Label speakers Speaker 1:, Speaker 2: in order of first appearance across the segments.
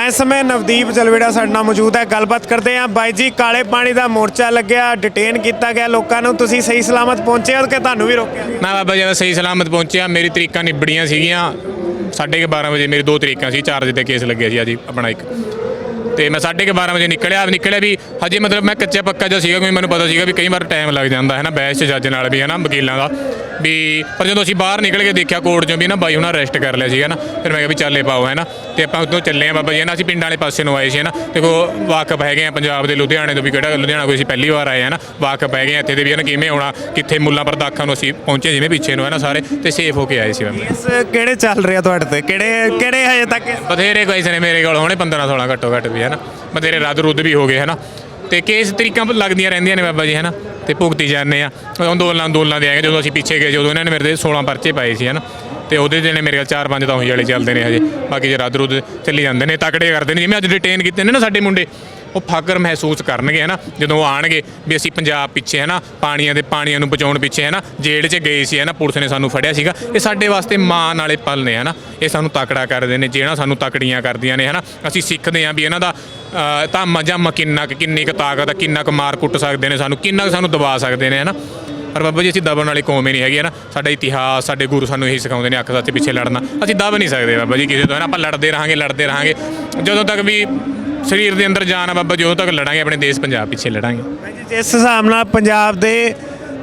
Speaker 1: ਤਾਂ ਸਮੇਂ ਨਵਦੀਪ ਜਲਵੇੜਾ ਸਾਡੇ ਨਾਲ ਮੌਜੂਦ ਹੈ। ਗੱਲਬਾਤ ਕਰਦੇ ਹਾਂ। ਬਾਈ ਜੀ, ਕਾਲੇ ਪਾਣੀ ਦਾ ਮੋਰਚਾ ਲੱਗਿਆ ਡਿਟੇਨ ਕੀਤਾ ਗਿਆ ਲੋਕਾਂ ਨੂੰ। ਤੁਸੀਂ ਸਹੀ ਸਲਾਮਤ ਪਹੁੰਚੇ ਹੋ ਕਿ ਤੁਹਾਨੂੰ ਵੀ ਰੋਕਿਆ?
Speaker 2: ਨਾ ਬਾਬਾ ਜੀ ਸਹੀ ਸਲਾਮਤ ਪਹੁੰਚਿਆ। ਮੇਰੀ ਤਰੀਕਾਂ ਨਿਬੜੀਆਂ ਸੀਗੀਆਂ। ਸਾਢੇ ਕੁ 12 ਵਜੇ ਮੇਰੀ ਦੋ ਤਰੀਕਾਂ ਸੀ। ਚਾਰਜ ਦੇ ਕੇਸ ਲੱਗਿਆ ਸੀ ਅੱਜ ਹੀ ਆਪਣਾ ਇੱਕ। ਤੇ ਮੈਂ ਸਾਢੇ ਕੁ 12 ਵਜੇ ਨਿਕਲਿਆ ਨਿਕਲਿਆ ਵੀ ਹਜੇ ਮਤਲਬ ਮੈਂ ਕੱਚਾ ਪੱਕਾ ਜਿਹਾ ਸੀਗਾ ਕਿਉਂਕਿ ਮੈਨੂੰ ਪਤਾ ਸੀਗਾ ਵੀ ਕਈ ਵਾਰ ਟਾਈਮ ਲੱਗ ਜਾਂਦਾ ਹੈ ਨਾ ਬਹਿਸ 'ਚ ਜੱਜ ਨਾਲ ਵੀ ਹੈ ਨਾ ਵਕੀਲਾਂ ਦਾ। ਵੀ ਪਰ ਜਦੋਂ ਅਸੀਂ ਬਾਹਰ ਨਿਕਲ ਕੇ ਦੇਖਿਆ ਕੋਰਟ 'ਚੋਂ ਵੀ ਨਾ ਬਾਈ ਉਹਨਾਂ ਅਰੈਸਟ ਕਰ ਲਿਆ ਸੀਗਾ ਨਾ ਫਿਰ ਮੈਂ ਕਿਹਾ ਵੀ ਚੱਲੇ ਪਾਓ ਹੈ ਨਾ। ਤੇ ਆਪਾਂ ਉਦੋਂ ਚੱਲੇ ਆ ਬਾਬਾ ਜੀ ਨਾ ਅਸੀਂ ਪਿੰਡਾਂ ਵਾਲੇ ਪਾਸੇ ਨੂੰ ਆਏ ਸੀ ਹੈ ਨਾ। ਦੇਖੋ ਵਾਕਫ ਹੈਗੇ ਆ ਪੰਜਾਬ ਦੇ ਲੁਧਿਆਣੇ ਤੋਂ ਵੀ ਕਿਹੜਾ ਲੁਧਿਆਣਾ ਕੋਈ ਅਸੀਂ ਪਹਿਲੀ ਵਾਰ ਆਏ ਆ ਨਾ। ਵਾਕਫ ਹੈਗੇ ਆ ਇੱਥੇ ਦੇ ਵੀ ਨਾ ਕਿਵੇਂ ਆਉਣਾ ਕਿੱਥੇ ਮੁੱਲਾਂ ਪਰਦਾਖਾਂ ਨੂੰ ਅਸੀਂ ਪਹੁੰਚੇ ਜਿਵੇਂ ਪਿੱਛੇ ਨੂੰ ਹੈ ਨਾ ਸਾਰੇ ਤੇ ਸੇਫ ਹੋ ਕੇ ਆਏ ਸੀ ਮੈਂ
Speaker 1: ਕਿਹੜੇ ਚੱਲ ਰਿਹਾ ਤੁਹਾਡੇ ਤੇ? ਕਿਹੜੇ ਕਿਹੜੇ ਹਜੇ ਤੱਕ
Speaker 2: ਬਥੇਰੇ ਕੋਈ ਨੇ ਮੇਰੇ ਕੋਲ ਹੋਣੇ 15 16 ਘੱਟੋ ਘੱਟ ਵੀ। ਹੈ ਨਾ? ਬਥੇਰੇ ਰੱਦ ਰੁੱਦ ਵੀ ਹੋ ਗਏ ਹਨਾ ਤੇ ਕੇਸ ਤਰੀਕਾਂ ਲੱਗਦੀਆਂ ਰਹਿੰਦੀਆਂ ਨੇ ਬਾਬਾ ਜੀ ਹਨਾ ਤੇ ਭੁਗਤੀ ਜਾਂਦੇ ਆ। ਅੰਦੋਲਨ ਅੰਦੋਲਨਾਂ ਦੇ ਆਏ ਜਦੋਂ ਅਸੀਂ ਪਿੱਛੇ ਗਏ, ਜਦੋਂ ਇਹਨਾਂ ਨੇ ਮੇਰੇ ਤੇ 16 ਪਰਚੇ ਪਾਏ ਸੀ ਹਨਾ ਤੇ ਉਹਦੇ ਜਿਹੜੇ ਮੇਰੇ ਕੋਲ 4-5 ਤਾਂ ਉਹੀ ਵਾਲੇ ਚੱਲਦੇ ਨੇ ਹਜੇ। ਬਾਕੀ ਜੇ ਰੱਦ ਰੁੱਦ ਚੱਲੀ ਜਾਂਦੇ ਨੇ, ਤਕੜੇ ਕਰਦੇ ਨੇ। ਜਿਵੇਂ ਅੱਜ ਡਿਟੇਨ ਕੀਤੇ ਨੇ ਨਾ ਸਾਡੇ ਮੁੰਡੇ ਉਹ ਫਖਰ ਮਹਿਸੂਸ ਕਰਨਗੇ ਹੈ ਨਾ ਜਦੋਂ ਉਹ ਆਣਗੇ ਵੀ ਅਸੀਂ ਪੰਜਾਬ ਪਿੱਛੇ ਹੈ ਨਾ ਪਾਣੀਆਂ ਦੇ ਪਾਣੀਆਂ ਨੂੰ ਬਚਾਉਣ ਪਿੱਛੇ ਹੈ ਨਾ ਜੇਲ੍ਹ 'ਚ ਗਏ ਸੀ ਹੈ ਨਾ ਪੁਲਿਸ ਨੇ ਸਾਨੂੰ ਫੜਿਆ ਸੀਗਾ। ਇਹ ਸਾਡੇ ਵਾਸਤੇ ਮਾਣ ਵਾਲੇ ਪਲ ਨੇ ਹੈ ਨਾ ਇਹ ਸਾਨੂੰ ਤਕੜਾ ਕਰਦੇ ਨੇ ਜਿਹੜਾ ਸਾਨੂੰ ਤਕੜੀਆਂ ਕਰਦੀਆਂ ਨੇ ਹੈ ਨਾ ਅਸੀਂ ਸਿੱਖਦੇ ਹਾਂ ਵੀ ਇਹਨਾਂ ਦਾ ਅ, ਧੰਮ ਕਿੰਨਾ ਕੁ ਕਿੰਨੀ ਕੁ ਤਾਕਤ ਆ ਕਿੰਨਾ ਕੁ ਮਾਰ ਕੁੱਟ ਸਕਦੇ ਨੇ ਸਾਨੂੰ ਕਿੰਨਾ ਕੁ ਸਾਨੂੰ ਦਬਾ ਸਕਦੇ ਨੇ ਹੈ ਨਾ ਪਰ ਬਾਬਾ ਜੀ ਅਸੀਂ ਦਬਣ ਵਾਲੀ ਕੌਮ ਹੀ ਨਹੀਂ ਹੈਗੀ ਹੈ ਨਾ ਸਾਡਾ ਇਤਿਹਾਸ ਸਾਡੇ ਗੁਰੂ ਸਾਨੂੰ ਇਹੀ ਸਿਖਾਉਂਦੇ ਨੇ ਅੱਖ ਸੱਚ ਪਿੱਛੇ ਲੜਨਾ। ਅਸੀਂ ਦਬ ਨਹੀਂ ਸਕਦੇ ਬਾਬਾ ਜੀ ਕਿਸੇ ਤੋਂ ਹੈ ਨਾ ਆਪਾਂ ਲੜਦੇ ਰਹਾਂਗੇ ਲੜਦੇ ਰਹਾਂਗੇ। ਜਦੋਂ ਤੱਕ ਵੀ ਸਰੀਰ ਦੇ ਅੰਦਰ ਜਾਨ ਆ ਬਾਬਾ ਜੀ ਉਦੋਂ ਤੱਕ ਲੜਾਂਗੇ ਆਪਣੇ ਦੇਸ਼ ਪੰਜਾਬ ਪਿੱਛੇ ਲੜਾਂਗੇ।
Speaker 1: ਜਿਸ ਹਿਸਾਬ ਨਾਲ ਪੰਜਾਬ ਦੇ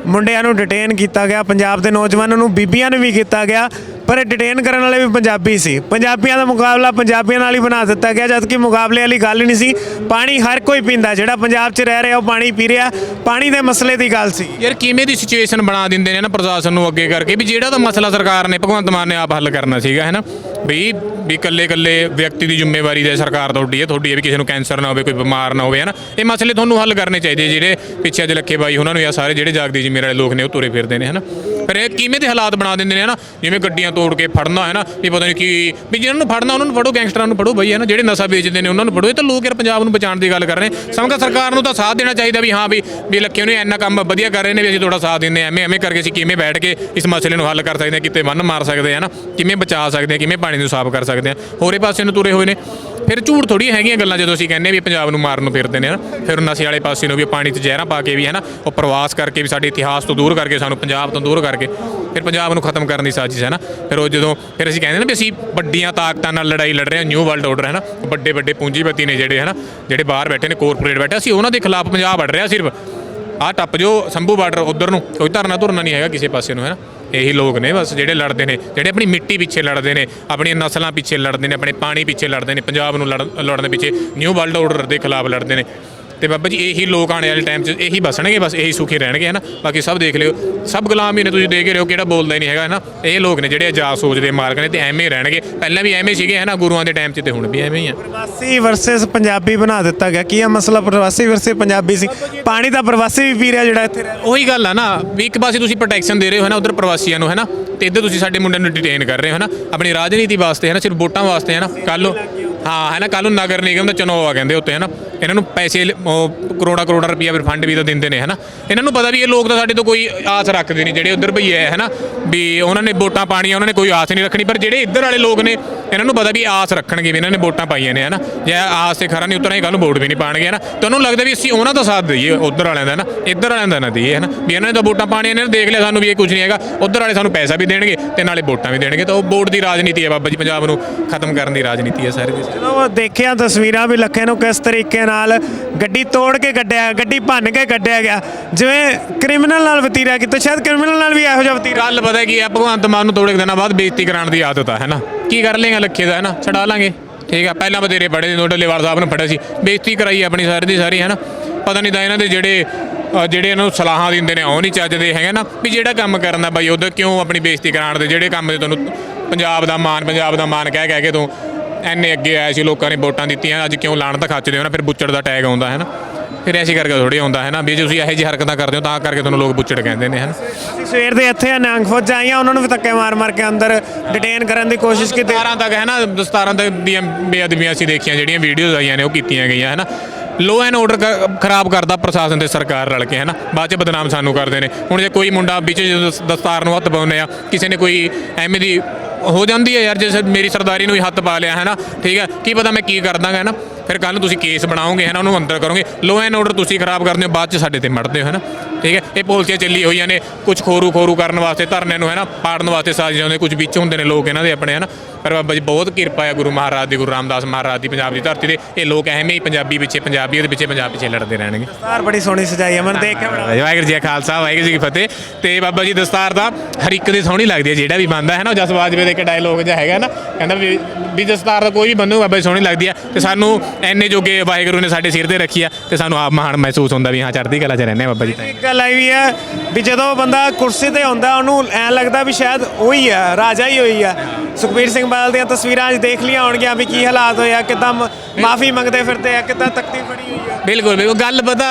Speaker 1: ਮੁੰਡਿਆਂ ਨੂੰ ਡਿਟੇਨ ਕੀਤਾ ਗਿਆ ਪੰਜਾਬ ਦੇ ਨੌਜਵਾਨਾਂ ਨੂੰ ਬੀਬੀਆਂ ਨੂੰ ਵੀ ਕੀਤਾ ਗਿਆ ਪਰ ਡਿਟੇਨ ਕਰਨ ਵਾਲੇ ਵੀ ਪੰਜਾਬੀ ਸੀ। ਪੰਜਾਬੀਆਂ ਦਾ ਮੁਕਾਬਲਾ ਪੰਜਾਬੀਆਂ ਨਾਲ ਹੀ ਬਣਾ ਦਿੱਤਾ ਗਿਆ ਜਦਕਿ ਮੁਕਾਬਲੇ ਵਾਲੀ ਗੱਲ ਨਹੀਂ ਸੀ। ਪਾਣੀ ਹਰ ਕੋਈ ਪੀਂਦਾ ਜਿਹੜਾ ਪੰਜਾਬ 'ਚ ਰਹਿ ਰਿਹਾ ਉਹ ਪਾਣੀ ਪੀ ਰਿਹਾ। ਪਾਣੀ ਦੇ ਮਸਲੇ ਦੀ ਗੱਲ ਸੀ।
Speaker 2: ਯਾਰ ਕਿਵੇਂ ਦੀ ਸਿਚੁਏਸ਼ਨ ਬਣਾ ਦਿੰਦੇ ਨੇ ਨਾ ਪ੍ਰਸ਼ਾਸਨ ਨੂੰ ਅੱਗੇ ਕਰਕੇ ਵੀ ਜਿਹੜਾ ਤਾਂ ਮਸਲਾ ਸਰਕਾਰ ਨੇ ਭਗਵੰਤ ਮਾਨ ਨੇ ਆਪ ਹੱਲ ਕਰਨਾ ਸੀਗਾ ਹੈ ਨਾ? ਵੀ ਵੀ ਇਕੱਲੇ ਇਕੱਲੇ ਵਿਅਕਤੀ ਦੀ ਜ਼ਿੰਮੇਵਾਰੀ ਦੇ ਸਰਕਾਰ ਤੁਹਾਡੀ ਹੈ। ਤੁਹਾਡੀ ਹੈ ਵੀ ਕਿਸੇ ਨੂੰ ਕੈਂਸਰ ਨਾ ਹੋਵੇ, ਕੋਈ ਬਿਮਾਰ ਨਾ ਹੋਵੇ ਹੈ ਨਾ ਇਹ ਮਸਲੇ ਤੁਹਾਨੂੰ ਹੱਲ ਕਰਨੇ ਚਾਹੀਦੇ ਜਿਹੜੇ ਪਿੱਛੇ ਅੱਜ ਲੱਖੇ ਬਾਈ ਉਹਨਾਂ ਨੂੰ ਜਾਂ ਸਾਰੇ ਜਿਹੜੇ ਜਾਗਦੀ ਜ਼ਮੀਰ ਵਾਲੇ ਲੋਕ ਨੇ, ਉਹ ਤੁਰੇ ਫਿਰਦੇ ਨੇ ਹੈ ਫਿਰ ਇਹ ਕਿਵੇਂ ਦੇ ਹਾਲਾਤ ਬਣਾ ਦਿੰਦੇ ਨੇ ਹੈ ਨਾ ਜਿਵੇਂ ਗੱਡੀਆਂ ਤੋੜ ਕੇ ਫੜਨਾ ਹੈ ਨਾ ਵੀ ਪਤਾ ਨਹੀਂ ਕੀ, ਵੀ ਜਿਹਨਾਂ ਨੂੰ ਫੜਨਾ, ਉਹਨਾਂ ਨੂੰ ਫੜੋ, ਗੈਂਗਸਟਰਾਂ ਨੂੰ ਫੜੋ ਬਈ ਹੈ ਨਾ ਜਿਹੜੇ ਨਸ਼ਾ ਵੇਚਦੇ ਨੇ, ਉਹਨਾਂ ਨੂੰ ਫੜੋ। ਇਹ ਤਾਂ ਲੋਕ ਯਾਰ ਪੰਜਾਬ ਨੂੰ ਬਚਾਉਣ ਦੀ ਗੱਲ ਕਰ ਰਹੇ ਨੇ। ਸਮਝਾ ਸਰਕਾਰ ਨੂੰ ਤਾਂ ਸਾਥ ਦੇਣਾ ਚਾਹੀਦਾ ਵੀ, ਹਾਂ, ਵੀ ਵੀ ਲੱਖੇ ਨੇ ਇੰਨਾ ਕੰਮ ਵਧੀਆ ਕਰ ਰਹੇ ਨੇ ਵੀ ਅਸੀਂ ਤੁਹਾਡਾ ਸਾਥ ਦਿੰਦੇ ਹਾਂ। ਐਵੇਂ ਐਵੇਂ ਕਰਕੇ ਅਸੀਂ ਕਿਵੇਂ ਬੈਠ ਕੇ ਇਸ ਮਸਲੇ ਨੂੰ ਹੱਲ ਕਰ ਸਕਦੇ ਹਾਂ, ਕਿਤੇ ਬੰਨ ਮਾਰ ਸਕਦੇ ਹਾਂ ਨਾ ਕਿਵੇਂ ਬਚਾ ਸਕਦੇ ਹਾਂ, ਕਿਵੇਂ ਪਾਣੀ ਨੂੰ ਸਾਫ਼ ਕਰ ਸਕਦੇ ਹਾਂ? ਹੋਰੇ ਪਾਸੇ ਨੂੰ ਤੁਰੇ ਹੋਏ ਨੇ। ਫਿਰ ਝੂਠ ਥੋੜੀ ਹੈਗੀਆਂ ਗੱਲਾਂ ਜਦੋਂ ਅਸੀਂ ਕਹਿੰਦੇ ਵੀ ਪੰਜਾਬ ਨੂੰ ਮਾਰਨ ਨੂੰ ਫਿਰਦੇ ਨੇ ਨਾ ਫਿਰ ਨਸ਼ੇ ਵਾਲੇ ਪਾਸੇ ਨੂੰ ਵੀ ਪਾਣੀ 'ਚ ਜ਼ਹਿਰਾਂ ਪਾ ਕੇ ਵੀ ਹੈ ਨਾ ਉਹ ਪ੍ਰਵਾਸ ਕਰਕੇ ਵੀ ਸਾਡੇ ਇਤਿਹਾਸ ਤੋਂ ਦੂਰ ਕਰਕੇ, ਸਾਨੂੰ ਪੰਜਾਬ ਤੋਂ ਦੂਰ ਕਰਕੇ, ਫਿਰ ਪੰਜਾਬ ਨੂੰ ਖਤਮ ਕਰਨ ਦੀ ਸਾਜ਼ਿਸ਼ ਹੈ ਨਾ ਫਿਰ ਉਹ ਜਦੋਂ, ਫਿਰ ਅਸੀਂ ਕਹਿੰਦੇ ਨਾ ਵੀ ਅਸੀਂ ਵੱਡੀਆਂ ਤਾਕਤਾਂ ਨਾਲ ਲੜਾਈ ਲੜ ਰਹੇ ਹਾਂ ਨਿਊ ਵਰਲਡ ਆਰਡਰ ਹੈ ਨਾ ਵੱਡੇ ਵੱਡੇ ਪੂੰਜੀਪਤੀ ਨੇ ਜਿਹੜੇ ਹੈ ਨਾ ਜਿਹੜੇ ਬਾਹਰ ਬੈਠੇ ਨੇ ਕੋਰਪੋਰੇਟ ਬੈਠੇ, ਅਸੀਂ ਉਹਨਾਂ ਦੇ ਖਿਲਾਫ ਪੰਜਾਬ ਅੜ ਰਿਹਾ ਸਿਰਫ। ਆਹ ਟੱਪ ਜੋ ਸੰਭੂ ਬਾਰਡਰ ਉਧਰ ਨੂੰ, ਕੋਈ ਧਰਨਾ ਧੁਰਨਾ ਨਹੀਂ ਹੈਗਾ ਕਿਸੇ ਪਾਸੇ ਨੂੰ ਹੈ ਨਾ ਇਹੀ ਲੋਕ ਨੇ ਬਸ ਜਿਹੜੇ ਲੜਦੇ ਨੇ, ਜਿਹੜੇ ਆਪਣੀ ਮਿੱਟੀ ਪਿੱਛੇ ਲੜਦੇ ਨੇ, ਆਪਣੀਆਂ ਨਸਲਾਂ ਪਿੱਛੇ ਲੜਦੇ ਨੇ, ਆਪਣੇ ਪਾਣੀ ਪਿੱਛੇ ਲੜਦੇ ਨੇ, ਪੰਜਾਬ ਨੂੰ ਲੜ- ਲੜਨ ਦੇ ਪਿੱਛੇ ਨਿਊ ਵਰਲਡ ਆਰਡਰ ਦੇ ਖਿਲਾਫ ਲੜਦੇ ਨੇ। ਤੇ ਬਾਬਾ ਜੀ ਇਹੀ ਲੋਕ ਆਣੇ ਵਾਲੇ ਟਾਈਮ 'ਚ ਇਹੀ ਬਸਣਗੇ ਬਸ ਇਹੀ ਸੁਖੀ ਰਹਿਣਗੇ ਹੈ ਨਾ ਬਾਕੀ ਸਭ ਦੇਖ ਲਿਓ। ਸਭ ਗੁਲਾਮ ਹੀ ਨੇ ਤੁਸੀਂ ਦੇਖ ਰਹੇ ਹੋ ਕਿਹੜਾ ਬੋਲਦਾ ਹੀ ਨਹੀਂ ਹੈਗਾ ਹੈ ਨਾ ਇਹ ਲੋਕ ਨੇ ਜਿਹੜੇ ਆਜ਼ਾਦ ਸੋਚ ਦੇ ਮਾਲਕ ਨੇ ਤੇ ਐਵੇਂ ਹੀ ਰਹਿਣਗੇ। ਪਹਿਲਾਂ ਵੀ ਐਵੇਂ ਸੀਗੇ ਹੈ ਨਾ ਗੁਰੂਆਂ ਦੇ ਟਾਈਮ 'ਚ ਤੇ ਹੁਣ ਵੀ ਐਵੇਂ ਹੀ ਆ।
Speaker 1: ਪ੍ਰਵਾਸੀ ਵਰਸਸ ਪੰਜਾਬੀ ਬਣਾ ਦਿੱਤਾ ਗਿਆ। ਕੀ ਇਹ ਮਸਲਾ ਪ੍ਰਵਾਸੀ ਵਰਸਸ ਪੰਜਾਬੀ ਸੀ? ਪਾਣੀ ਤਾਂ ਪ੍ਰਵਾਸੀ ਵੀ ਪੀ ਰਿਹਾ ਜਿਹੜਾ ਇੱਥੇ ਰਹਿ।
Speaker 2: ਉਹੀ ਗੱਲ ਆ ਨਾ ਵੀ ਇੱਕ ਪਾਸੇ ਤੁਸੀਂ ਪ੍ਰੋਟੈਕਸ਼ਨ ਦੇ ਰਹੇ ਹੋ ਹੈ ਨਾ ਉਧਰ ਪ੍ਰਵਾਸੀਆਂ ਨੂੰ ਹੈ ਨਾ ਤੇ ਇੱਧਰ ਤੁਸੀਂ ਸਾਡੇ ਮੁੰਡਿਆਂ ਨੂੰ ਡਿਟੇਨ ਕਰ ਰਹੇ ਹੋ ਹੈ ਨਾ ਆਪਣੀ ਰਾਜਨੀਤੀ ਵਾਸਤੇ ਹੈ ਨਾ ਸਿਰਫ ਵੋਟਾਂ ਵਾਸਤੇ ਹੈ ਨਾ ਕੱਲ ਹਾਂ, ਹੈ ਨਾ ਕੱਲ ਨੂੰ ਨਗਰ ਨਿਗਮ ਦਾ ਚੁਣਾਵ ਆ ਕਹਿੰਦੇ ਉੱਤੇ, ਹੈ ਨਾ। ਇਹਨਾਂ ਨੂੰ ਪੈਸੇ ਉਹ ਕਰੋੜਾ ਕਰੋੜਾ ਰੁਪਈਆ ਫਿਰ ਫੰਡ ਵੀ ਤਾਂ ਦਿੰਦੇ ਨੇ, ਹੈ ਨਾ। ਇਹਨਾਂ ਨੂੰ ਪਤਾ ਵੀ ਇਹ ਲੋਕ ਤਾਂ ਸਾਡੇ ਤੋਂ ਕੋਈ ਆਸ ਰੱਖਦੇ ਨਹੀਂ, ਜਿਹੜੇ ਉੱਧਰ ਭਈਏ ਹੈ ਨਾ, ਵੀ ਉਹਨਾਂ ਨੇ ਵੋਟਾਂ ਪਾਣੀਆਂ, ਉਹਨਾਂ ਨੇ ਕੋਈ ਆਸ ਨਹੀਂ ਰੱਖਣੀ, ਪਰ ਜਿਹੜੇ ਇੱਧਰ ਵਾਲੇ ਲੋਕ ਨੇ, ਇਹਨਾਂ ਨੂੰ ਪਤਾ ਵੀ ਆਸ ਰੱਖਣਗੇ ਵੀ ਇਹਨਾਂ ਨੇ ਵੋਟਾਂ ਪਾਈਆਂ ਨੇ, ਹੈ ਨਾ। ਜੇ ਆਸ ਤੇ ਖਰਾ ਨਹੀਂ ਉਤਰਾਂਗੇ ਕੱਲ ਨੂੰ ਵੋਟ ਵੀ ਨਹੀਂ ਪਾਣਗੇ, ਹੈ ਨਾ। ਤੇ ਉਹਨੂੰ ਲੱਗਦਾ ਵੀ ਅਸੀਂ ਉਹਨਾਂ ਦਾ ਸਾਥ ਦਈਏ, ਉੱਧਰ ਵਾਲਿਆਂ ਦਾ ਨਾ। ਇੱਧਰ ਵਾਲਿਆਂ ਦਾ ਨਾ ਦਈਏ, ਹੈ ਨਾ। ਵੀ ਇਹਨਾਂ ਨੇ ਤਾਂ ਵੋਟਾਂ ਪਾਣੀਆਂ ਨੇ ਦੇਖ ਲਿਆ ਸਾਨੂੰ ਵੀ ਇਹ ਕੁਝ ਨਹੀਂ ਹੈਗਾ। ਉੱਧਰ ਵਾਲੇ ਸਾਨੂੰ ਪੈਸਾ ਵੀ ਦੇਣਗੇ ਤੇ ਨਾਲੇ ਵੋਟਾਂ ਵੀ ਦੇਣਗੇ, ਤਾਂ ਉਹ ਵੋਟ ਦੀ ਰਾਜਨੀਤੀ ਹੈ ਬਾਬਾ ਜੀ, ਪੰਜਾਬ ਨੂੰ ਖਤਮ ਕਰਨ ਦੀ ਰਾਜਨੀਤੀ ਹੈ, ਸਾਰੇ ਦੀ
Speaker 1: ਜਦੋਂ ਦੇਖਿਆ ਤਸਵੀਰਾਂ ਵੀ ਲੱਖੇ ਨੂੰ ਕਿਸ ਤਰੀਕੇ ਨਾਲ ਗੱਡੀ ਤੋੜ ਕੇ ਕੱਢਿਆ, ਗੱਡੀ ਭੰਨ ਕੇ ਕੱਢਿਆ ਗਿਆ। ਜਿਵੇਂ ਕ੍ਰਿਮੀਨਲ ਨਾਲ ਵਤੀਰਾ ਕੀਤਾ, ਸ਼ਾਇਦ ਕ੍ਰਿਮੀਨਲ ਨਾਲ ਵੀ ਇਹੋ ਜਿਹਾ ਵਤੀਰਾ।
Speaker 2: ਗੱਲ ਪਤਾ ਕੀ ਹੈ ਭਗਵੰਤ ਮਾਨ ਨੂੰ ਥੋੜੇ ਕੁ ਦਿਨਾਂ ਬਾਅਦ ਬੇਇੱਜ਼ਤੀ ਕਰਾਉਣ ਦੀ ਆਦਤ ਆ, ਹੈ ਨਾ? ਕੀ ਕਰ ਲੇਗਾ ਲੱਖੇ ਦਾ, ਹੈ ਨਾ? ਛਡਾ ਲਾਂਗੇ। ਠੀਕ ਆ, ਪਹਿਲਾਂ ਬਥੇਰੇ ਫੜੇ ਨੇ ਡੱਲੇਵਾਲ ਸਾਹਿਬ ਨੂੰ ਫੜਿਆ ਸੀ। ਬੇਇੱਜ਼ਤੀ ਕਰਾਈ ਆਪਣੀ ਸਾਰੀ ਦੀ ਸਾਰੀ, ਹੈ ਨਾ? ਪਤਾ ਨਹੀਂ ਤਾਂ ਇਹਨਾਂ ਦੇ ਜਿਹੜੇ ਜਿਹੜੇ ਇਹਨਾਂ ਨੂੰ ਸਲਾਹਾਂ ਦਿੰਦੇ ਨੇ, ਉਹ ਨਹੀਂ ਚੱਜਦੇ ਹੈਗੇ ਨਾ। ਵੀ ਜਿਹੜਾ ਕੰਮ ਕਰਨ ਦਾ ਬਾਈ, ਉਹਦਾ ਕਿਉਂ ਆਪਣੀ ਬੇਇੱਜ਼ਤੀ ਕਰਾਉਣ ਦੇ? ਜਿਹੜੇ ਕੰਮ ਦੇ ਤੁਹਾਨੂੰ ਪੰਜਾਬ ਦਾ ਮਾਨ, ਪੰਜਾਬ ਦਾ ਮਾਨ ਕਹਿ ਕਹਿ ਕੇ ਤੂੰ ਐਨੇ ਅੱਗੇ ਆਇਆ ਸੀ ਲੋਕਾਂ ਨੇ ਵੋਟਾਂ ਦਿੱਤੀਆਂ ਅੱਜ ਕਿਉਂ ਲਾਣ ਤਾਂ ਖੱਚਦੇ ਹੋ ਨਾ ਫਿਰ ਬੁੱਚੜ ਦਾ ਟੈਗ ਆਉਂਦਾ ਹੈ ਨਾ ਫਿਰ ਐਸੀ ਕਰਕੇ ਥੋੜੀ ਆਉਂਦਾ ਹੈ ਨਾ ਵੀ ਜੇ ਤੁਸੀਂ ਇਹੋ ਜਿਹੀ ਹਰਕਤਾਂ ਕਰਦੇ ਹੋ ਤਾਂ ਕਰਕੇ ਤੁਹਾਨੂੰ ਲੋਕ ਬੁੱਚੜ ਕਹਿੰਦੇ ਨੇ ਹੈ ਨਾ
Speaker 1: ਅਸੀਂ ਸਵੇਰ ਦੇ ਇੱਥੇ ਆ ਨਿਹੰਗ ਫੌਜਾਂ ਆਈਆਂ ਉਹਨਾਂ ਨੂੰ ਵੀ ਧੱਕੇ ਮਾਰ ਮਾਰ ਕੇ ਅੰਦਰ ਡਿਟੇਨ ਕਰਨ ਦੀ ਕੋਸ਼ਿਸ਼ ਕੀਤੀ।
Speaker 2: 17 ਤੱਕ ਹੈ ਨਾ 17 ਤੱਕ ਦੀਆਂ ਬੇਅਦਬੀਆਂ ਅਸੀਂ ਦੇਖੀਆਂ ਜਿਹੜੀਆਂ ਵੀਡੀਓਜ਼ ਆਈਆਂ ਨੇ ਉਹ ਕੀਤੀਆਂ ਗਈਆਂ ਹੈ ਨਾ ਲੋ ਐਂਡ ਆਰਡਰ ਖਰਾਬ ਕਰਦਾ ਪ੍ਰਸ਼ਾਸਨ ਤੇ ਸਰਕਾਰ ਰਲ ਕੇ ਹੈ ਨਾ ਬਾਅਦ ਚ ਬਦਨਾਮ ਸਾਨੂੰ ਕਰਦੇ ਨੇ। ਹੁਣ ਜੇ ਕੋਈ ਮੁੰਡਾ ਵਿੱਚ ਦਸਤਾਰ ਨੂੰ ਹੱਥ ਪਾਉਂਦੇ ਆ ਕਿਸੇ ਨੇ ਕੋਈ ਐਵੇਂ ਦੀ ਹੋ ਜਾਂਦੀ ਹੈ ਯਾਰ ਜੇ ਮੇਰੀ ਸਰਦਾਰੀ ਨੂੰ ਵੀ ਹੱਥ ਪਾ ਲਿਆ ਹੈ ਨਾ ਠੀਕ ਹੈ? ਕੀ ਪਤਾ ਮੈਂ ਕੀ ਕਰ ਦਾਂਗਾ ਹੈ ਨਾ ਫਿਰ ਕੱਲ ਨੂੰ ਤੁਸੀਂ ਕੇਸ ਬਣਾਓਗੇ ਹੈ ਨਾ ਉਹਨੂੰ ਅੰਦਰ ਕਰੋਗੇ। ਲੋ ਐਂਡ ਆਰਡਰ ਤੁਸੀਂ ਖਰਾਬ ਕਰਦੇ ਹੋ, ਬਾਅਦ ਚ ਸਾਡੇ ਤੇ ਮੜਦੇ ਹੋ ਹੈ ਨਾ ਠੀਕ ਹੈ? ਇਹ ਪੋਲਸੀਆਂ ਚੱਲੀ ਹੋਈਆਂ ਨੇ ਕੁਝ ਖੋਰੂ ਖੋਰੂ ਕਰਨ ਵਾਸਤੇ ਧਰਨੇ ਨੂੰ ਹੈ ਨਾ ਪਾੜਨ ਵਾਸਤੇ ਸਾਜ਼ਿਸ਼ ਹੁੰਦੇ ਕੁਝ ਵਿੱਚ ਹੁੰਦੇ ਨੇ ਲੋਕ ਇਹਨਾਂ ਦੇ ਆਪਣੇ ਹੈ ਨਾ ਪਰ ਬਾਬਾ ਜੀ ਬਹੁਤ ਕਿਰਪਾ ਹੈ ਗੁਰੂ ਮਹਾਰਾਜ ਦੀ ਗੁਰੂ ਰਾਮਦਾਸ ਮਹਾਰਾਜ ਦੀ ਪੰਜਾਬ ਦੀ ਧਰਤੀ ਤੇ। ਇਹ ਲੋਕ ਐਵੇਂ ਹੀ ਪੰਜਾਬੀ ਪਿੱਛੇ ਪੰਜਾਬੀ ਦੇ ਪਿੱਛੇ ਪੰਜਾਬ ਪਿੱਛੇ ਲੜਦੇ ਰਹਿਣਗੇ।
Speaker 1: ਦਸਤਾਰ ਬੜੀ ਸੋਹਣੀ ਸਜਾਈ ਹੈ ਮਨ ਦੇਖ ਕੇ ਬੜਾ
Speaker 2: ਵਾਹਿਗੁਰੂ ਜੀ ਕਾ ਖਾਲਸਾ ਵਾਹਿਗੁਰੂ ਜੀ ਕੀ ਫਤਿਹ। ਤੇ ਬਾਬਾ ਜੀ ਦਸਤਾਰ ਦਾ ਹਰ ਇੱਕ ਦੀ ਸੋਹਣੀ ਲੱਗਦੀ ਹੈ ਜਿਹੜਾ ਵੀ ਬੰਦਾ ਹੈ ਨਾ ਜਸਵਾਜ ਵੇ ਦੇ ਇੱਕ ਡਾਇਲੋਗ ਜਿਹਾ ਹੈਗਾ ਨਾ ਕਹਿੰਦਾ ਵੀ ਵੀ ਦਸਤਾਰ ਦਾ ਕੋਈ ਵੀ ਬੰਦੂ ਬਾਬਾ ਜੀ ਸੋਹਣੀ ਲੱਗਦੀ ਹੈ ਤੇ ਸਾਨੂੰ ਐਨੇ ਜੋਗੇ ਵਾਹਿਗੁਰੂ ਨੇ ਸਾਡੇ ਸਿਰ ਤੇ ਰੱਖੀ ਆ ਤੇ ਸਾਨੂੰ ਆਪ ਮਹਾਨ ਮਹਿਸੂਸ ਹੁੰਦਾ ਵੀ ਹਾਂ ਚੜ੍ਹਦੀ ਕਲਾ 'ਚ ਰਹਿੰਦੇ ਆ ਬਾਬਾ ਜੀ।
Speaker 1: ਇੱਕ ਗੱਲ ਆਈ ਵੀ ਹੈ ਵੀ ਜਦੋਂ ਬੰਦਾ ਕੁਰਸੀ ਤੇ ਹੁੰਦਾ ਉਹਨੂੰ ਐ ਲੱਗਦਾ ਵੀ ਸ਼ਾਇਦ ਉਹੀ ਆ ਰਾਜਾ ਹੀ ਹੋਈ ਆ ਸੁਖਬੀਰ ਸਿੰਘ ਬਾਦਲ ਦੀਆਂ ਤਸਵੀਰਾਂ ਅੱਜ ਦੇਖ ਲੀਆਂ ਹੋਣਗੀਆਂ ਵੀ ਕੀ ਹਾਲਾਤ ਹੋਇਆ ਕਿਦਾਂ ਮਾਫੀ ਮੰਗਦੇ ਫਿਰਦੇ ਆ, ਕਿਦਾਂ ਤਕਤੀ ਫੜੀ ਹੋਈ ਆ।
Speaker 2: ਬਿਲਕੁਲ ਬਿਲਕੁਲ। ਗੱਲ ਪਤਾ,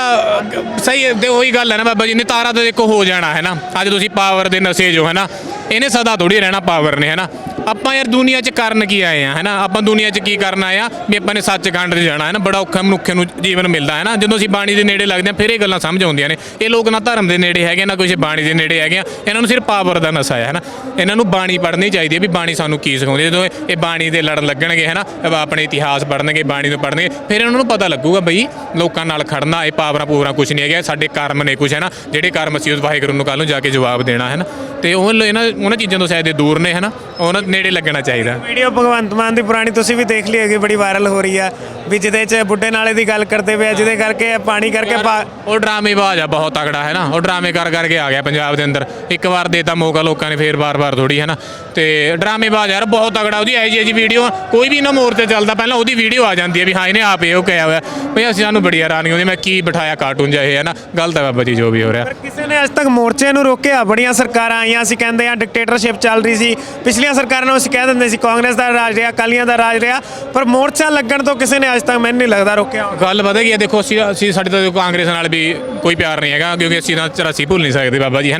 Speaker 2: ਸਹੀ ਹੈ, ਤੇ ਉਹੀ ਗੱਲ ਹੈ ਨਾ ਬਾਬਾ ਜੀ ਨੇ ਤਾਰਾ ਤਾਂ ਦੇਖੋ ਹੋ ਜਾਣਾ, ਹੈ ਨਾ? ਅੱਜ ਤੁਸੀਂ ਪਾਵਰ ਦੇ ਨਸ਼ੇ ਜੋ, ਹੈ ਨਾ? ਇਹਨੇ ਸਦਾ ਥੋੜੀ ਰਹਿਣਾ ਪਾਵਰ ਨੇ, ਹੈ ਨਾ? ਆਪਾਂ ਯਾਰ ਦੁਨੀਆ 'ਚ ਕਰਨ ਕੀ ਆਏ ਆ ਹੈ ਨਾ ਆਪਾਂ ਦੁਨੀਆ 'ਚ ਕੀ ਕਰਨ ਆਏ ਆ? ਵੀ ਆਪਾਂ ਨੇ ਸੱਚਖੰਡ 'ਚ ਜਾਣਾ ਹੈ ਨਾ ਬੜਾ ਔਖਾ ਮਨੁੱਖ ਨੂੰ ਜੀਵਨ ਮਿਲਦਾ ਹੈ ਨਾ ਜਦੋਂ ਅਸੀਂ ਬਾਣੀ ਦੇ ਨੇੜੇ ਲੱਗਦੇ ਆ, ਫਿਰ ਇਹ ਗੱਲਾਂ ਸਮਝ ਆਉਂਦੀਆਂ ਨੇ। ਇਹ ਲੋਕ ਨਾ ਧਰਮ ਦੇ ਨੇੜੇ ਹੈਗੇ, ਨਾ ਕਿਸੇ ਬਾਣੀ ਦੇ ਨੇੜੇ ਹੈਗੇ ਆ। ਇਹਨਾਂ ਨੂੰ ਸਿਰਫ ਪਾਵਰ ਦਾ ਨਸ਼ਾ ਹੈ ਹੈ ਨਾ ਇਹਨਾਂ ਨੂੰ ਬਾਣੀ ਪੜ੍ਹਨੀ ਚਾਹੀਦੀ ਹੈ ਵੀ ਬਾਣੀ ਸਾਨੂੰ ਕੀ ਸਿਖਾਉਂਦੀ ਹੈ ਜਦੋਂ ਇਹ- ਬਾਣੀ ਦੇ ਲੜਨ ਲੱਗਣਗੇ ਹੈ ਨਾ ਆਪਣੇ ਇਤਿਹਾਸ ਪੜ੍ਹਨਗੇ, ਬਾਣੀ ਨੂੰ ਪੜ੍ਹਨਗੇ, ਫਿਰ ਇਹਨਾਂ ਨੂੰ ਪਤਾ ਲੱਗੂਗਾ ਬਈ ਲੋਕਾਂ ਨਾਲ ਖੜਨਾ, ਇਹ ਪਾਵਰਾਂ ਪੂਵਰਾਂ ਕੁਝ ਨਹੀਂ ਹੈਗਾ ਸਾਡੇ ਕਰਮ ਨੇ ਕੁਝ ਹੈ ਨਾ ਜਿਹੜੇ ਕਰਮ ਅਸੀਂ ਉਸ ਵਾਹਿਗੁਰੂ ਨੂੰ ਕੱਲ ਨੂੰ ਜਾ ਕੇ ਜਵਾਬ ਦੇਣਾ ਹੈ ਨਾ ਤੇ ਉਹ ਇਹਨਾਂ ਉਹਨਾਂ ਚੀਜ਼ਾਂ ਤੋਂ ਸ਼ਾਇਦ ਇਹ ਦੂਰ ਨੇ ਹੈ ਨਾ ਉਹਨਾਂ ਨੇੜੇ ਲੱਗਣਾ ਚਾਹੀਦਾ।
Speaker 1: ਵੀਡੀਓ ਭਗਵੰਤ ਮਾਨ ਦੀ ਪੁਰਾਣੀ ਤੁਸੀਂ ਵੀ ਦੇਖ ਲਈ ਹੈਗੀ ਬੜੀ ਵਾਇਰਲ ਹੋ ਰਹੀ ਆ ਵੀ ਜਿਹਦੇ 'ਚ ਬੁੱਢੇ ਨਾਲੇ ਦੀ ਗੱਲ ਕਰਦੇ ਪਏ ਆ ਜਿਹਦੇ ਕਰਕੇ ਇਹ ਪਾਣੀ ਕਰਕੇ ਪਾ-
Speaker 2: ਉਹ ਡਰਾਮੇਬਾਜ਼ ਆ ਬਹੁਤ ਤਗੜਾ ਹੈ ਨਾ? ਉਹ ਡਰਾਮੇ ਕਰ ਕਰਕੇ ਆ ਗਿਆ ਪੰਜਾਬ ਦੇ ਅੰਦਰ। ਇੱਕ ਵਾਰ ਦੇਤਾ ਮੌਕਾ ਲੋਕਾਂ ਨੇ ਫੇਰ ਵਾਰ-ਵਾਰ ਥੋੜੀ ਹੈ ਨਾ? ਤੇ ਡਰਾਮੇਬਾਜ਼ ਯਾਰ ਬਹੁਤ ਤਗੜਾ ਉਹਦੀ ਐਜੀ ਐਜੀ ਵੀਡੀਓ ਕੋਈ ਵੀ ਨਾ ਮੋਰਚੇ ਚੱਲਦਾ ਪਹਿਲਾਂ ਉਹਦੀ ਵੀਡੀਓ ਆ ਜਾਂਦੀ ਹੈ ਵੀ ਹਾਂ ਇਹਨੇ ਆਪ ਇਹ ਉਹ ਕਿਹਾ ਹੋਇਆ। ਭਈ ਅਸੀਂ ਸਾਨੂੰ ਬੜੀ ਹੈਰਾਨੀ ਹੁੰਦੀ ਮੈਂ ਕੀ ਬਿਠਾਇਆ ਕਾਰਟੂਨ ਜਿਹਾ ਇਹ ਹੈ ਨਾ? ਗਲਤ ਹੈ ਬਾਬਾ ਜੀ ਜੋ ਵੀ ਹੋ ਰਿਹਾ।
Speaker 1: ਪਰ ਕਿਸੇ ਨੇ ਅੱਜ ਤੱਕ ਮੋਰਚੇ ਨੂੰ ਰੋਕਿਆ ਬੜੀਆਂ ਸਰਕਾਰਾਂ ਆਈਆਂ ਸੀ ਕਹਿੰਦੇ ਆ ਡਿਕਟੇਟਰਸ਼ਿਪ ਚੱਲ ਰਹੀ ਸੀ ਪਿਛਲੀਆਂ ਸਰਕਾਰਾਂ ਨੂੰ ਅਸੀਂ ਕਹਿ ਦਿੰਦੇ ਸੀ, ਕਾਂਗਰਸ ਦਾ ਰਾਜ ਰਿਹਾ, ਅਕਾਲੀਆਂ ਦਾ ਰਾਜ ਰਿਹਾ, ਪਰ ਮੋਰਚਾ ਲੱਗਣ ਤੋਂ ਕਿਸੇ ਨੇ ਅੱਜ ਤੱਕ ਮੈਨੂੰ ਨਹੀਂ ਲੱਗਦਾ ਰੋਕਿਆ
Speaker 2: ਗੱਲ ਪਤਾ ਕੀ ਹੈ, ਦੇਖੋ, ਅਸੀਂ ਅਸੀਂ ਸਾਡੇ ਤਾਂ ਕਾਂਗਰਸ ਨਾਲ ਵੀ ਕੋਈ ਪਿਆਰ ਨਹੀਂ ਹੈਗਾ, ਕਿਉਂਕਿ ਅਸੀਂ ਤਾਂ ਚਰਾਸੀ ਭੁੱਲ ਨਹੀਂ ਸਕਦੇ ਬਾਬਾ ਜੀ ਹੈ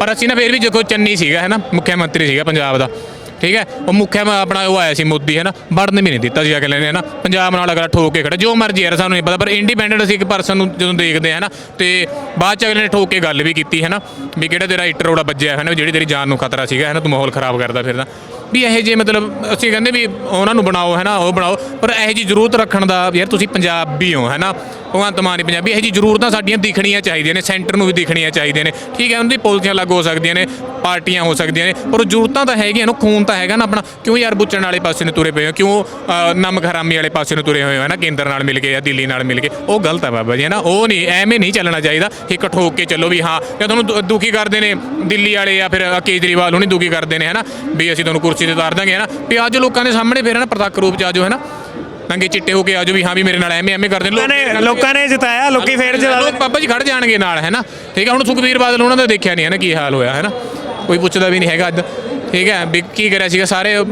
Speaker 2: ਪਰ ਅਸੀਂ ਨਾ ਫੇਰ ਵੀ ਦੇਖੋ ਚੰਨੀ ਸੀਗਾ ਹੈ ਮੁੱਖ ਮੰਤਰੀ ਸੀਗਾ ਪੰਜਾਬ ਦਾ, ਠੀਕ ਹੈ? ਉਹ ਮੁੱਖ ਆਪਣਾ ਉਹ ਆਇਆ ਸੀ ਮੋਦੀ ਹੈ ਨਾ ਵੜਨ ਵੀ ਨਹੀਂ ਦਿੱਤਾ ਸੀ ਅਗਲੇ ਨੇ ਹੈ ਨਾ ਪੰਜਾਬ ਨਾਲ ਅਗਲਾ ਠੋਕ ਕੇ ਖੜਾ ਜੋ ਮਰਜ਼ੀ ਯਾਰ, ਸਾਨੂੰ ਨਹੀਂ ਪਤਾ, ਪਰ ਇੰਡੀਪੈਂਡੈਂਟ ਅਸੀਂ ਇੱਕ ਪਰਸਨ ਨੂੰ ਜਦੋਂ ਦੇਖਦੇ ਹਾਂ ਨਾ ਤੇ ਬਾਅਦ ਚ ਅਗਲੇ ਨੇ ਠੋਕ ਕੇ ਗੱਲ ਵੀ ਕੀਤੀ ਹੈ ਨਾ ਵੀ ਕਿਹੜਾ ਤੇਰਾ ਇੱਟ ਰੋੜਾ ਵੱਜਿਆ ਹੈ ਨਾ ਜਿਹੜੀ ਤੇਰੀ ਜਾਨ ਨੂੰ ਖਤਰਾ ਸੀਗਾ ਹੈ ਨਾ ਤੂੰ ਮਾਹੌਲ ਖਰਾਬ ਕਰਦਾ ਫਿਰਦਾ। ਵੀ ਇਹੋ ਜਿਹੇ ਮਤਲਬ ਅਸੀਂ ਕਹਿੰਦੇ ਵੀ ਉਹਨਾਂ ਨੂੰ ਬਣਾਓ, ਹੈ ਨਾ, ਉਹ ਬਣਾਓ, ਪਰ ਇਹੋ ਜਿਹੀ ਜ਼ਰੂਰਤ ਰੱਖਣ ਦਾ ਯਾਰ ਤੁਸੀਂ ਪੰਜਾਬੀ ਹੋ, ਹੈ ਨਾ, ਭਗਵੰਤ ਮਾਨ ਪੰਜਾਬੀ, ਇਹੋ ਜਿਹੀ ਜ਼ਰੂਰਤਾਂ ਸਾਡੀਆਂ ਦਿਖਣੀਆਂ ਚਾਹੀਦੀਆਂ ਨੇ, ਸੈਂਟਰ ਨੂੰ ਵੀ ਦਿਖਣੀਆਂ ਚਾਹੀਦੀਆਂ ਨੇ ਠੀਕ ਹੈ ਉਹਨਾਂ ਦੀ ਪਾਲਿਸੀਆਂ ਲਾਗੂ ਹੋ ਸਕਦੀਆਂ ਨੇ, ਪਾਰਟੀਆਂ ਹੋ ਸਕਦੀਆਂ ਨੇ, ਪਰ ਉਹ ਜ਼ਰੂਰਤਾਂ ਤਾਂ ਹੈਗੀਆਂ ਨੂੰ ਖੂਨ ਤਾਂ ਹੈਗਾ ਨਾ ਆਪਣਾ, ਕਿਉਂ ਯਾਰ ਬੁੱਚਣ ਵਾਲੇ ਪਾਸੇ ਨੂੰ ਤੁਰੇ ਪਏ ਹੋ, ਕਿਉਂ ਨਮਕ ਹਰਾਮੀ ਵਾਲੇ ਪਾਸੇ ਨੂੰ ਤੁਰੇ ਹੋਏ ਹੋ, ਹੈ ਨਾ, ਕੇਂਦਰ ਨਾਲ ਮਿਲ ਕੇ ਜਾਂ ਦਿੱਲੀ ਨਾਲ ਮਿਲ ਕੇ, ਉਹ ਗਲਤ ਹੈ ਬਾਬਾ ਜੀ, ਹੈ ਨਾ, ਉਹ ਨਹੀਂ, ਐਵੇਂ ਨਹੀਂ ਚੱਲਣਾ ਚਾਹੀਦਾ, ਇੱਕ ਠੋਕ ਕੇ ਚੱਲੋ ਵੀ ਹਾਂ, ਜਾਂ ਤੁਹਾਨੂੰ ਦੁ- ਦੁਖੀ ਕਰਦੇ ਨੇ ਦਿੱਲੀ ਵਾਲੇ ਜਾਂ ਫਿਰ ਕੇਜਰੀਵਾਲ ਉਹਨੇ ਦੁਖੀ ਕਰਦੇ ਨੇ, ਹੈ ਨਾ, ਵੀ ਅਸੀਂ ਤੁਹਾਨੂੰ ਕੁਰਸੀ ਤੇ ਉਤਾਰ ਦਾਂਗੇ ਹੈ ਨਾ? ਵੀ ਅੱਜ ਲੋਕਾਂ ਦੇ ਸਾਹਮਣੇ ਫਿਰ ਹੈ ਨਾ ਪ੍ਰਤੱਖ ਰੂਪ ਚ ਆਜੋ ਹੈ ਨਾ? ਨੰਗੇ ਚਿੱਟੇ ਹੋ ਕੇ ਆਜੋ ਵੀ ਹਾਂ ਵੀ ਮੇਰੇ ਨਾਲ ਐਵੇਂ ਐਵੇਂ ਕਰਦੇ ਨੇ।
Speaker 1: ਲੋਕਾਂ ਨੇ ਲੋਕਾਂ ਨੇ ਜਿਤਾਇਆ ਲੋਕੀ ਫੇਰ
Speaker 2: ਲੋਕ
Speaker 1: ਜਿਤਾ
Speaker 2: ਬਾਬਾ ਜੀ ਖੜ ਜਾਣਗੇ ਨਾਲ ਹੈ ਨਾ? ਠੀਕ ਹੈ ਹੁਣ ਸੁਖਬੀਰ ਬਾਦਲ ਉਹਨਾਂ ਦਾ ਦੇਖਿਆ ਨਹੀਂ ਹੈ ਨਾ ਕੀ ਹਾਲ ਹੋਇਆ ਹੈ ਨਾ? ਕੋਈ ਪੁੱਛਦਾ ਵੀ ਨਹੀਂ ਹੈਗਾ ਅੱਜ। ਠੀਕ ਹੈ ਵੀ ਕੀ ਕਰਿਆ ਸੀਗਾ ਸਾਰੇ ਅ,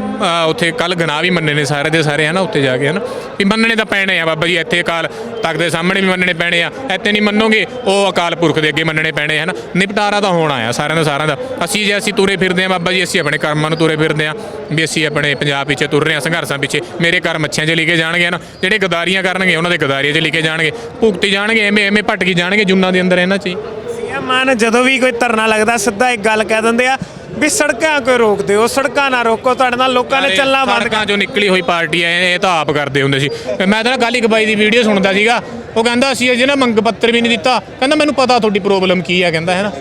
Speaker 2: ਉੱਥੇ ਕੱਲ ਗਨਾਹ ਵੀ ਮੰਨੇ ਨੇ ਸਾਰੇ ਦੇ ਸਾਰੇ ਹੈ ਨਾ ਉੱਥੇ ਜਾ ਕੇ ਹੈ ਨਾ ਵੀ ਮੰਨਣੇ ਤਾਂ ਪੈਣੇ ਆ ਬਾਬਾ ਜੀ ਇੱਥੇ ਅਕਾਲ ਤਖਤ ਦੇ ਸਾਹਮਣੇ ਵੀ ਮੰਨਣੇ ਪੈਣੇ ਆ ਇੱਥੇ ਨਹੀਂ ਮੰਨੋਗੇ ਉਹ ਅਕਾਲ ਪੁਰਖ ਦੇ ਅੱਗੇ ਮੰਨਣੇ ਪੈਣੇ ਹੈ ਨਾ ਨਿਪਟਾਰਾ ਤਾਂ ਹੋਣਾ ਆ ਸਾਰਿਆਂ ਦਾ ਸਾਰਿਆਂ ਦਾ ਅਸੀਂ ਜੇ ਅਸੀਂ ਤੁਰੇ ਫਿਰਦੇ ਆ ਬਾਬਾ ਜੀ ਅਸੀਂ ਆਪਣੇ ਕਰਮਾਂ ਨੂੰ ਤੁਰੇ ਫਿਰਦੇ ਆ ਵੀ ਅਸੀਂ ਆਪਣੇ ਪੰਜਾਬ ਪਿੱਛੇ ਤੁਰ ਰਹੇ ਆ ਸੰਘਰਸ਼ਾਂ ਪਿੱਛੇ ਮੇਰੇ ਕਰਮ ਅੱਛਿਆਂ 'ਚ ਲਿਖੇ ਜਾਣਗੇ ਨਾ ਜਿਹੜੇ ਗਦਾਰੀਆਂ ਕਰਨਗੇ ਉਹਨਾਂ ਦੇ ਗਦਾਰੀਆਂ 'ਚ ਲਿਖੇ ਜਾਣਗੇ ਭੁਗਤੀ ਜਾਣਗੇ ਐਵੇਂ ਐਵੇਂ ਭਟਕੀ ਜਾਣਗੇ ਜੁੰਨਾਂ ਦੇ ਅੰਦਰ ਇਹਨਾਂ 'ਚ ਹੀ।
Speaker 1: ਸੀਐਮ ਮਾਨ ਜਦੋਂ ਵੀ ਕੋਈ ਧਰਨਾ ਲੱਗਦਾ ਸਿੱਧਾ ਇੱਕ ਗੱਲ ਕਹਿ ਦਿੰਦੇ ਆ ਵੀ ਸੜਕਾਂ ਕੋਈ ਰੋਕ ਦਿਓ ਸੜਕਾਂ ਨਾ ਰੋਕੋ ਤੁਹਾਡੇ ਨਾਲ ਲੋਕਾਂ ਨੇ ਚੱਲਣਾ ਬੰਦ ਕਰ
Speaker 2: ਸੜਕਾਂ ਚੋਂ ਨਿਕਲੀ ਹੋਈ ਪਾਰਟੀ ਐ ਇਹ ਤਾਂ ਆਪ ਕਰਦੇ ਹੁੰਦੇ ਸੀ। ਮੈਂ ਤਾਂ ਨਾ ਕੱਲ ਇੱਕ ਬਾਈ ਦੀ ਵੀਡੀਓ ਸੁਣਦਾ ਸੀਗਾ ਉਹ ਕਹਿੰਦਾ ਅਸੀਂ ਅਜੇ ਨਾ ਮੰਗ ਪੱਤਰ ਵੀ ਨਹੀਂ ਦਿੱਤਾ। ਕਹਿੰਦਾ ਮੈਨੂੰ ਪਤਾ ਤੁਹਾਡੀ ਪ੍ਰੋਬਲਮ ਕੀ ਆ ਕਹਿੰਦਾ ਹੈ ਨਾ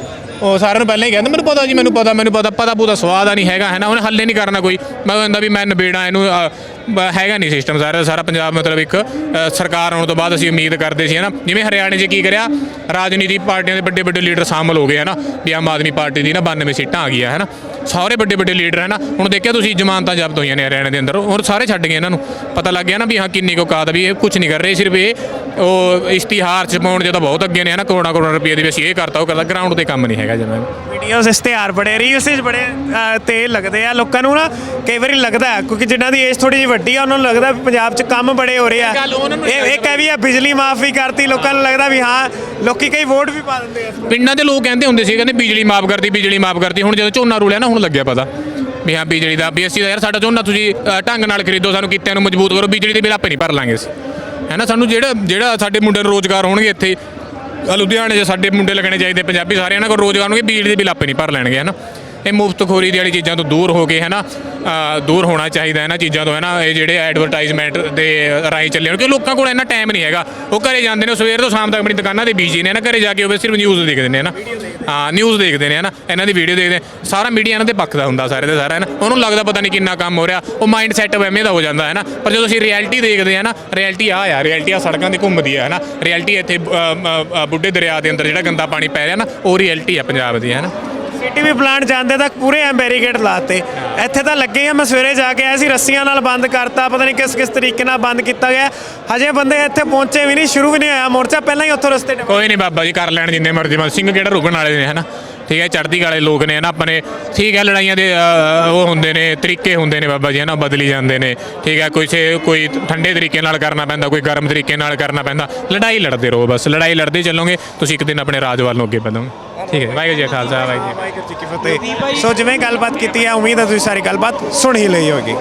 Speaker 2: ਉਹ ਸਾਰਿਆਂ ਨੂੰ ਪਹਿਲਾਂ ਹੀ ਕਹਿੰਦਾ ਮੈਨੂੰ ਪਤਾ ਜੀ ਮੈਨੂੰ ਪਤਾ ਮੈਨੂੰ ਪਤਾ ਪਤਾ ਪੂਤਾ ਸਵਾਦ ਆ ਨਹੀਂ ਹੈਗਾ ਹੈ ਨਾ ਉਹਨੇ ਹੱਲੇ ਨਹੀਂ ਕਰਨਾ ਕੋਈ। ਮੈਂ ਕਹਿੰਦਾ ਵੀ ਮੈਂ ਨਿਬੇੜਾ ਇਹਨੂੰ ਅ, ਬ- ਹੈਗਾ ਨਹੀਂ ਸਿਸਟਮ ਸਾਰਾ ਸਾਰਾ ਪੰਜਾਬ ਮਤਲਬ ਇੱਕ ਅ, ਸਰਕਾਰ ਆਉਣ ਤੋਂ ਬਾਅਦ ਅਸੀਂ ਉਮੀਦ ਕਰਦੇ ਸੀ ਹੈ ਨਾ ਜਿਵੇਂ ਹਰਿਆਣੇ 'ਚ ਕੀ ਕਰਿਆ? ਰਾਜਨੀਤਿਕ ਪਾਰਟੀਆਂ ਦੇ ਵੱਡੇ ਵੱਡੇ ਲੀਡਰ ਸ਼ਾਮਲ ਹੋ ਗਏ ਹੈ ਨਾ ਵੀ ਆਮ ਆਦਮੀ ਪਾਰਟੀ ਦੀ ਨਾ 92 ਸੀਟਾਂ ਆ ਗਈਆਂ ਹੈ ਨਾ ਸਾਰੇ ਵੱਡੇ ਵੱਡੇ ਲੀਡਰ ਹੈ ਨਾ ਹੁਣ ਦੇਖਿਆ ਤੁਸੀਂ ਜ਼ਮਾਨਤਾਂ ਜ਼ਬਤ ਹੋਈਆਂ ਨੇ ਹਰਿਆਣੇ ਦੇ ਅੰਦਰ ਹੁਣ ਸਾਰੇ ਛੱਡ ਗਏ ਇਹਨਾਂ ਨੂੰ। ਪਤਾ ਲੱਗ ਗਿਆ ਨਾ ਵੀ ਹਾਂ ਕਿੰਨੀ ਕੁ ਔਕਾਤ ਵੀ ਇਹ ਕੁਝ ਨਹੀਂ ਕਰ ਰਹੇ ਸਿਰਫ ਇਹ ਉਹ ਇਸ਼ਤਿਹਾਰ ਚ ਪਾਉਣ ਜਦੋਂ ਬਹੁਤ ਅੱਗੇ ਨੇ ਹੈ ਨਾ ਕਰੋੜਾਂ ਕਰੋੜਾਂ ਰੁਪਏ ਦੇ ਵੀ ਅਸੀਂ ਇਹ ਕਰਤਾ ਉਹ ਕਰਦਾ ਗਰਾਊਂਡ ਤੇ ਕੰਮ ਨਹੀਂ ਹੈਗਾ ਜਿਵੇਂ
Speaker 1: ਵੀਡੀਓਜ਼ ਇਸ਼ਤਿਹਾਰ ਬੜੇ ਰੀਲਸ ਵਿੱਚ ਬੜੇ ਅਹ, ਤੇਜ਼ ਲੱਗਦੇ ਆ ਲੋਕਾਂ ਨੂੰ ਨਾ ਕਈ ਵਾਰੀ ਲੱਗਦਾ ਹੈ, ਕਿਉਂਕਿ ਜਿਨ੍ਹਾਂ ਦੀ ਏਜ ਥੋੜੀ ਜਿਹੀ ਵੱਡੀ ਆ ਉਹਨਾਂ ਨੂੰ ਲੱਗਦਾ ਵੀ ਪੰਜਾਬ 'ਚ ਕੰਮ ਬੜੇ ਹੋ ਰਹੇ ਆ।
Speaker 2: ਗੱਲ ਉਹਨਾਂ ਨੂੰ
Speaker 1: ਇਹ ਇਹ ਕਹਿ ਵੀ ਆ ਬਿਜਲੀ ਮਾਫ ਵੀ ਕਰਤੀ ਲੋਕਾਂ ਨੂੰ ਲੱਗਦਾ ਵੀ ਹਾਂ ਲੋਕੀ ਕਈ ਵੋਟ ਵੀ ਪਾ ਦਿੰਦੇ ਆ
Speaker 2: ਪਿੰਡਾਂ ਦੇ ਲੋਕ ਕਹਿੰਦੇ ਹੁੰਦੇ ਸੀ ਕਹਿੰਦੇ ਬਿਜਲੀ ਮਾਫ ਕਰਦੀ ਬਿਜਲੀ ਮਾਫ ਕਰਦੀ ਹੁਣ ਜਦੋਂ ਝੋਨਾ ਰੁਲਿਆ ਨਾ ਹੁਣ ਲੱਗਿਆ ਪਤਾ। ਵੀ ਹਾਂ ਬਿਜਲੀ ਦਾ ਅਸੀਂ ਤਾਂ ਯਾਰ ਸਾਡਾ ਝੋਨਾ ਤੁਸੀਂ ਅ, ਢੰਗ ਨਾਲ ਖਰੀਦੋ ਸਾਨੂੰ ਕਿੱਤਿਆਂ ਨੂੰ ਮਜ਼ਬੂਤ ਕਰੋ ਬਿਜਲੀ ਦੇ ਬਿੱਲ ਆਪੇ ਨਹੀਂ ਭਰ ਲਾਂਗੇ ਅਸੀਂ। ਹੈ ਨਾ ਸਾਨੂੰ ਜਿਹੜਾ ਜਿਹੜਾ ਸਾਡੇ ਮੁੰਡੇ ਨੂੰ ਰੋਜ਼ਗਾਰ ਹੋਣਗੇ ਇੱਥੇ ਲੁਧਿਆਣੇ 'ਚ ਸਾਡੇ ਮੁੰਡੇ ਲੱਗਣੇ ਚਾਹੀਦੇ ਪੰਜਾਬੀ ਸਾਰੇ ਇਹਨਾਂ ਕੋਲ ਰੋਜ਼ਗਾਰ ਹੋਣਗੇ ਬਿਜਲੀ ਦੇ ਬਿੱਲ ਆਪੇ ਨਹੀਂ ਭਰ ਲੈਣਗੇ ਹੈ ਨਾ। ਇਹ ਮੁਫਤਖੋਰੀ ਦੀ ਵਾਲੀ ਚੀਜ਼ਾਂ ਤੋਂ ਦੂਰ ਹੋ ਕੇ ਹੈ ਨਾ ਦੂਰ ਹੋਣਾ ਚਾਹੀਦਾ ਹੈ ਨਾ ਚੀਜ਼ਾਂ ਤੋਂ ਹੈ ਨਾ ਇਹ ਜਿਹੜੇ ਐਡਵਰਟਾਈਜ਼ਮੈਂਟ ਦੇ ਰਾਹੀਂ ਚੱਲੇ ਹੋਣ ਕਿ ਲੋਕਾਂ ਕੋਲ ਇੰਨਾ ਟਾਈਮ ਨਹੀਂ ਹੈਗਾ। ਉਹ ਘਰੇ ਜਾਂਦੇ ਨੇ ਉਹ ਸਵੇਰ ਤੋਂ ਸ਼ਾਮ ਤੱਕ ਆਪਣੀ ਦੁਕਾਨਾਂ ਤੇ ਬੀਜੀ ਨੇ ਨਾ ਘਰੇ ਜਾ ਕੇ ਉਹ ਸਿਰਫ ਨਿਊਜ਼ ਦੇਖਦੇ ਨੇ ਹੈ ਨਾ ਹਾਂ ਨਿਊਜ਼ ਦੇਖਦੇ ਨੇ ਹੈ ਨਾ ਇਹਨਾਂ ਦੀ ਵੀਡੀਓ ਦੇਖਦੇ ਸਾਰਾ ਮੀਡੀਆ ਇਹਨਾਂ ਦੇ ਪੱਖ ਦਾ ਹੁੰਦਾ ਸਾਰੇ ਦਾ ਸਾਰਾ ਹੈ ਨਾ ਉਹਨੂੰ ਲੱਗਦਾ ਪਤਾ ਨਹੀਂ ਕਿੰਨਾ ਕੰਮ ਹੋ ਰਿਹਾ। ਉਹ ਮਾਈਂਡ ਸੈਟ ਐਵੇਂ ਦਾ ਹੋ ਜਾਂਦਾ ਹੈ ਨਾ ਪਰ ਜਦੋਂ ਅਸੀਂ ਰਿਐਲਿਟੀ ਦੇਖਦੇ ਆ ਨਾ ਰਿਐਲਿਟੀ ਆ ਆ ਰਿਐਲਿਟੀ ਆ ਸੜਕਾਂ ਤੇ ਘੁੰਮਦੀ ਹੈ ਹੈ ਨਾ ਰਿਐਲਿਟੀ ਇੱਥੇ ਬੁੱਢੇ ਦਰਿਆ ਦੇ ਅੰਦਰ ਜਿਹੜਾ ਗੰਦਾ ਪਾਣੀ ਪੈ ਰਿਹਾ ਨਾ, ਉਹ ਰਿਐਲਿਟੀ ਆ ਪੰਜਾਬ ਦੀ ਹੈ ਨਾ
Speaker 1: ਸੀਟੀਵੀ ਪਲਾਂਟ ਜਾਂਦੇ ਤਾਂ ਪੂਰੇ ਐ ਬੈਰੀਕੇਡ ਲਾਤੇ। ਇੱਥੇ ਤਾਂ ਲੱਗੇ ਆ ਮੈਂ ਸਵੇਰੇ ਜਾ ਕੇ ਆਇਆ ਸੀ ਰੱਸੀਆਂ ਨਾਲ ਬੰਦ ਕਰਤਾ ਪਤਾ ਨਹੀਂ ਕਿਸ ਕਿਸ ਤਰੀਕੇ ਨਾਲ ਬੰਦ ਕੀਤਾ ਗਿਆ। ਹਜੇ ਬੰਦੇ ਇੱਥੇ ਪਹੁੰਚੇ ਵੀ ਨਹੀਂ ਸ਼ੁਰੂ ਵੀ ਨਹੀਂ ਹੋਇਆ ਮੋਰਚਾ ਪਹਿਲਾਂ ਹੀ ਉੱਥੋਂ ਰਸਤੇ
Speaker 2: ਕੋਈ ਨਹੀਂ ਬਾਬਾ ਜੀ ਕਰ ਲੈਣ ਜਿੰਨੇ ਮਰਜ਼ੀ ਮਰ ਸਿੰਘ ਕਿਹੜਾ ਰੁਕਣ ਵਾਲੇ ਨੇ ਹਨਾ? ਠੀਕ ਹੈ ਚੜ੍ਹਦੀ ਵਾਲੇ ਲੋਕ ਨੇ ਹਨਾ? ਆਪਣੇ ਠੀਕ ਹੈ ਲੜਾਈਆਂ ਦੇ ਅ, ਉਹ ਹੁੰਦੇ ਨੇ ਤਰੀਕੇ ਹੁੰਦੇ ਨੇ ਬਾਬਾ ਜੀ ਹਨਾ? ਬਦਲੀ ਜਾਂਦੇ ਨੇ। ਠੀਕ ਹੈ ਕੋਈ ਸੇ ਕੋਈ ਠੰਡੇ ਤਰੀਕੇ ਨਾਲ ਕਰਨਾ ਪੈਂਦਾ ਕੋਈ ਗਰਮ ਤਰੀਕੇ ਨਾਲ ਕਰਨਾ ਪੈਂਦਾ। ਲੜਾਈ ਲੜਦੇ ਰਹੋ ਬਸ ਲੜਾਈ ਲੜਦੇ ਚੱਲੋਗੇ ਤੁਸੀਂ ਇੱਕ ਦਿਨ ਆਪਣੇ ਰਾਜ ਵੱਲ ਨੂੰ ਅੱਗੇ ਵਧੋਗੇ। ਠੀਕ ਹੈ, ਵਾਹਿਗੁਰੂ ਜੀ ਕਾ ਖਾਲਸਾ, ਵਾਹਿਗੁਰੂ ਜੀ ਕੀ ਫਤਿਹ।
Speaker 1: ਵਾਹਿਗੁਰੂ ਜੀ ਕੀ ਫਤਿਹ ਸੋ ਜਿਵੇਂ ਗੱਲਬਾਤ ਕੀਤੀ ਹੈ ਉਮੀਦ ਹੈ ਤੁਸੀਂ ਸਾਰੀ ਗੱਲਬਾਤ ਸੁਣ ਹੀ ਲਈ ਹੋਗੀ